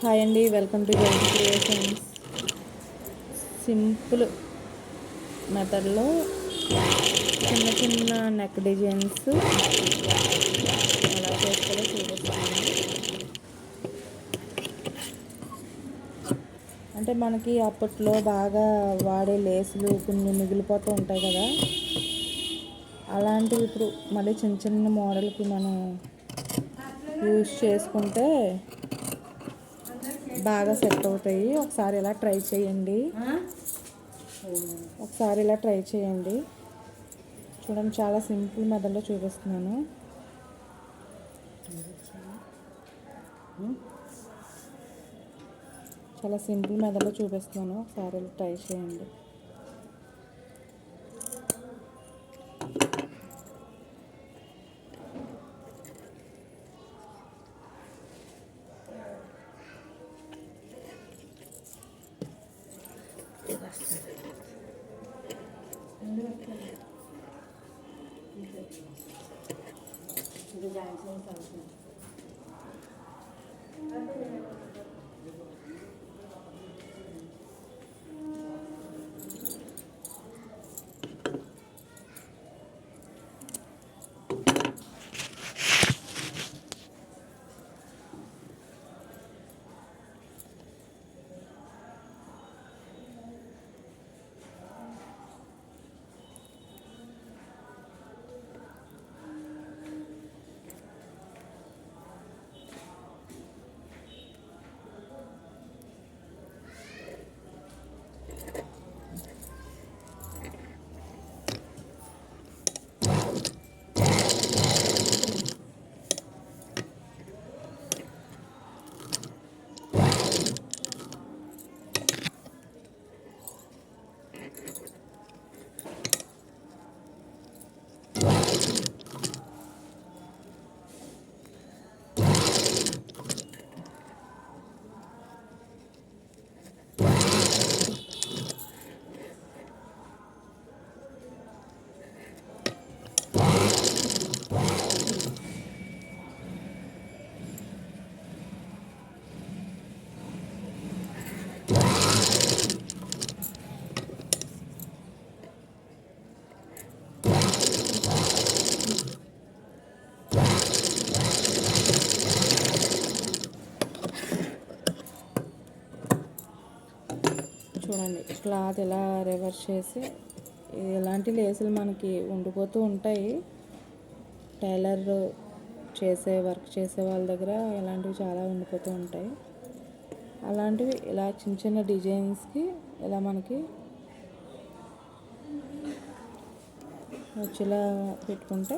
Hi అండి welcome to Jain creations. Simple మెథడ్లో చిన్న చిన్న నెక్ డిజైన్స్ ఎలా చేసుకోవాలో చూపిస్తాను. అంటే మనకి అప్పట్లో బాగా వాడే లేసులు కొన్ని మిగిలిపోతూ ఉంటాయి కదా. అలాంటివి ఇప్పుడు మళ్ళీ చిన్న చిన్న మోడల్కి మనం యూజ్ చేసుకుంటే బాగా సెట్ అవుతాయి. ఒకసారి ఇలా ట్రై చేయండి. ఒకసారి ఇలా ట్రై చేయండి. చూడండి చాలా సింపుల్ మెథడ్లో చూపిస్తున్నాను. చాలా సింపుల్ మెథడ్లో చూపిస్తున్నాను. ఒకసారి ఇలా ట్రై చేయండి. 那个，那个，那个，那个感情上是。来这边。చూడండి. క్లాత్ ఇలా రివర్స్ చేసి ఇలాంటి లేసులు మనకి ఉండిపోతూ ఉంటాయి. టైలర్ చేసే వర్క్ చేసే వాళ్ళ దగ్గర ఇలాంటివి చాలా ఉండిపోతూ ఉంటాయి. అలాంటివి ఇలా చిన్న చిన్న డిజైన్స్కి ఇలా మనకి వచ్చేలా పెట్టుకుంటే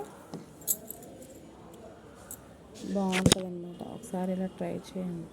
బాగుంటుంది అన్నమాట ఒకసారి ఇలా ట్రై చేయండి.